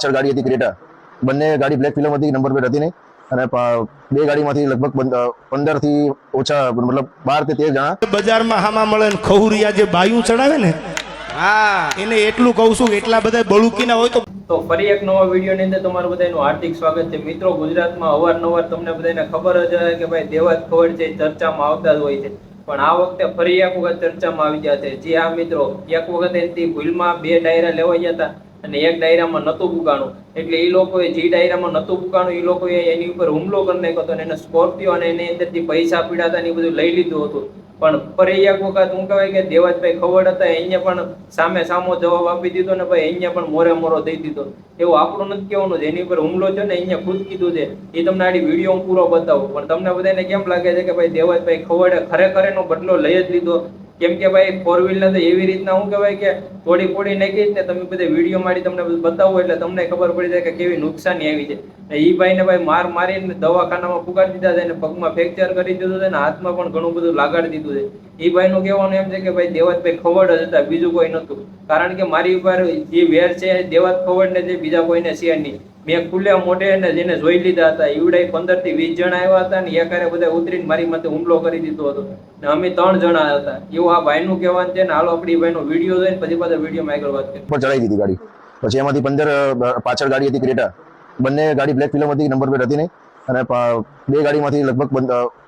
પાછળ ગાડી હતી ક્રેટા. બંને ગાડી બ્લેક ફિલ્મ હતી નંબર પ્લેટ હતી નહીં અને બે ગાડીમાંથી લગભગ પંદરથી ઓછા મતલબ બારથી તેર જણા. બજારમાં હામાં મળે ને ખહુરિયા જે બાયું ચડાવે ને હા. એને એટલું કહું છું એટલા બધા બળુકીના હોય તો તો ફરી એક નવા વિડીયોની અંદર તમારું બધાનું હાર્દિક સ્વાગત છે. મિત્રો ગુજરાતમાં અવારનવાર તમને બધાને ખબર જ હોય કે ભાઈ દેવાજ ખબર છે ચર્ચામાં આવતા જ હોય છે. પણ આ વખતે ફરી એક વખત ચર્ચામાં આવી ગયા છે. જી હા મિત્રો. એક વખત ભૂલમાં બે ડાયરા લેવાઈ ગયા હતા. અને એક ડાયરામાં નહોતું પુગાણું એટલે એ લોકોએ જે ડાયરામાં નહોતું પુગાણું એ લોકોએ એની ઉપર હુમલો કરી નાખ્યો હતો અને એને સ્કોર્પિયો અને એની અંદરથી પૈસા પીડા હતા એ બધું લઈ લીધું હતું. પણ ફરી એક વખત હું કહેવાય કે દેવાજભાઈ ખવડ હતા અહીંયા પણ સામે સામો જવાબ આપી દીધો ને ભાઈ અહીંયા પણ મોરે મોરો દઈ દીધો. એવું આપણું નથી કહેવાનું જેની ઉપર હુમલો છે ને અહીંયા ખુદ કીધું છે. એ તમને આડી વીડિયો હું પૂરો બતાવું, પણ તમને બધાને કેમ લાગે છે કે ભાઈ દેવાજભાઈ ખવડે ખરેખર એનો બદલો લઈ જ લીધો? કેમ કે ભાઈ ફોર વ્હીલર તો એવી રીતના શું કહેવાય કે થોડી ફોડી નાખી ને તમે બધા વીડિયો મારી તમને બતાવો એટલે તમને ખબર પડી જાય કે કેવી નુકસાની આવી છે. ને ઈ ભાઈને ભાઈ માર મારીને દવાખાનામાં પુગાડી દીધા છે અને પગમાં ફ્રેક્ચર કરી દીધું છે ને હાથમાં પણ ઘણું બધું લગાડી દીધું છે. એ ભાઈનું કહેવાનું એમ છે કે ભાઈ દેવાતભાઈ ખવડ જ હતા, બીજું કોઈ નતું કારણ કે મારી ઉપર જે વેર છે દેવાત ખવડ ને જે બીજા કોઈને શેર નહીં. મેં ખુલ્લે મોઢે અને જેને જોઈ લીધા હતા ઈવડાઈ પંદરથી વીસ જણા આવ્યા હતા ને એકારે બધા ઉતરીને મારી માથે હુમલો કરી દીધો હતો. ને અમે ત્રણ જણા હતા. એવું આ ભાઈનું કહેવાનું છે ને હાલો આપણી ભાઈનો વીડિયો જોઈને પછી પાછા વિડીયોમાં આગળ વાત કરી પર ચડાવી દીધી ગાડી. પછી એમાંથી પંદર પાછળ ગાડી હતી ક્રેટા. બંને ગાડી બ્લેક ફિલ્મ હતી નંબર પ્લેટ હતી નહીં. અને બે ગાડીમાંથી લગભગ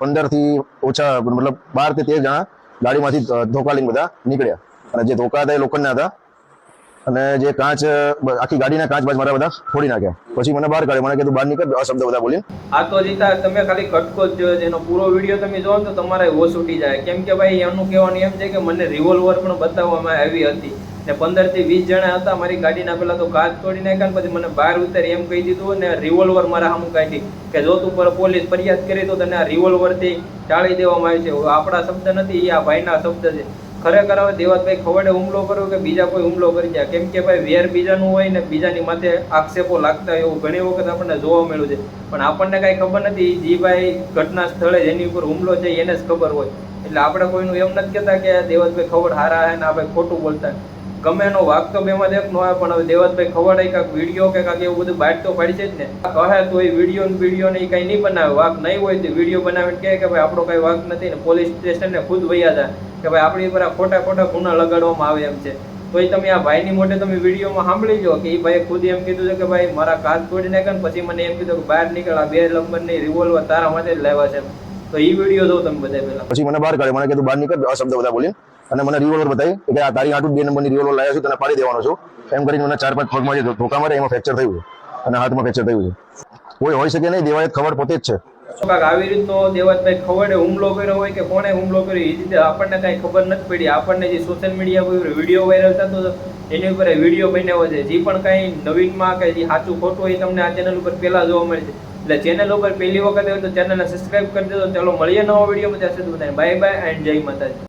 પંદરથી ઓછા, મતલબ બારથી તેર જણા ગાડીમાંથી ધોકા લઈને બધા નીકળ્યા. અને જે ધોકા હતા એ લોખંડના હતા. અને જે કાચ આખી ગાડીના કાચ બાજ મારા બધા ફોડી નાખ્યા. પછી મને બહાર કાઢ્યો. મને કીધું, બહાર નીકળ. આ શબ્દ બધા બોલીને આ તો જીતા, તમે ખાલી કટકો જ જોયો છે. એનો પૂરો વીડિયો તમે જોવો તો તમારે હોશ ઉઠી જાય. કેમ કે ભાઈ, એનું કહેવાનું એમ છે કે મને રિવોલ્વર પણ બતાવવામાં આવી હતી. ને પંદરથી વીસ જણા હતા. મારી ગાડીના પેલા તો કાચ તોડી નાખ્યા પછી મને બહાર ઉતારી એમ કહી દીધું ને રિવોલ્વર મારા સામું કાઢી. કે જો તું પર પોલીસ ફરિયાદ કરી તો તને આ રિવોલ્વરથી ટાળી દેવામાં આવી છે. આપણા શબ્દ નથી, એ આ ભાઈના શબ્દ છે. ખરેખર હવે દેવતભાઈ ખવડે હુમલો કર્યો કે બીજા કોઈ હુમલો કરી ગયા? કેમ કે ભાઈ વેર બીજાનું હોય ને બીજાની માથે આક્ષેપો લાગતા હોય એવું ઘણી વખત આપણને જોવા મળ્યું છે. પણ આપણને કાંઈ ખબર નથી, જે ભાઈ ઘટના સ્થળે જેની ઉપર હુમલો છે, એને જ ખબર હોય. એટલે આપણે કોઈનું એમ નથી કહેતા કે દેવતભાઈ ખવડ હારા હે ને ભાઈ ખોટું બોલતા. ગમે એનો વાક તો બેમાં એક નો આવે પણ હવે દેવતભાઈ ખવડ કાંઈક વીડિયો કે કાંઈક એવું બધું બાઇટ તો પાડી છે જ ને. કહે તો એ વીડિયો ને વીડિયો ને એ કાંઈ નહીં બનાવે. વાક નહીં હોય તો વીડિયો બનાવીને કહે કે ભાઈ આપણો કાંઈ વાક નથી ને પોલીસ સ્ટેશનને ખુદ વૈયા જાય કે ભાઈ આપણી ઉપર આ ખોટા ખોટા ગુના લગાડવામાં આવે એમ છે. તો એ તમે આ ભાઈની મોઢે તમે વિડીયોમાં સાંભળી લો કે એ ભાઈએ ખુદ એમ કીધું છે કે ભાઈ મારા કાચ તોડી નાખ્યા પછી મને એમ કીધું કે બહાર નીકળ, આ બે નંબરની રિવોલ્વર તારા માટે જ લાવ્યા છે તો એ વીડિયો જો તમે બધા પહેલા. પછી મને બહાર કાઢ્યો. મને કીધું, બહાર નીકળ. આ શબ્દ બધા બોલીને. અને મને રિવોલ્વર બતાવી કે આ તારી આટલું બે નંબરની રિવોલ્વર લાવ્યા છું, તને પાડી દેવાનો છું. એમ કરીને મને ચાર પાંચ પગમાં જે ધોકા મારે એમાં ફ્રેક્ચર થયું અને હાથમાં ફ્રેક્ચર થયું છે. કોઈ હોઈ શકે નહીં દેવાય ખબર પોતે જ છે. આવી રીતનો દેવાજભાઈ ખવડે હુમલો કર્યો હોય કે કોણે હુમલો કર્યો એ રીતે આપણને કાંઈ ખબર નથી પડી. આપણને જે સોશિયલ મીડિયા પર વીડિયો વાયરલ થતો એની ઉપર વીડિયો બનાવ્યો છે. જે પણ કાંઈ નવીનમાં કે જે સાચું ખોટું હોય તમને આ ચેનલ ઉપર પહેલાં જોવા મળે છે. એટલે ચેનલ ઉપર પહેલી વખત હોય તો ચેનલને સબસ્ક્રાઈબ કરી દેજો. ચાલો મળીએ નવો વીડિયો બધા બાય બાય એન્ડ જય માતાજી.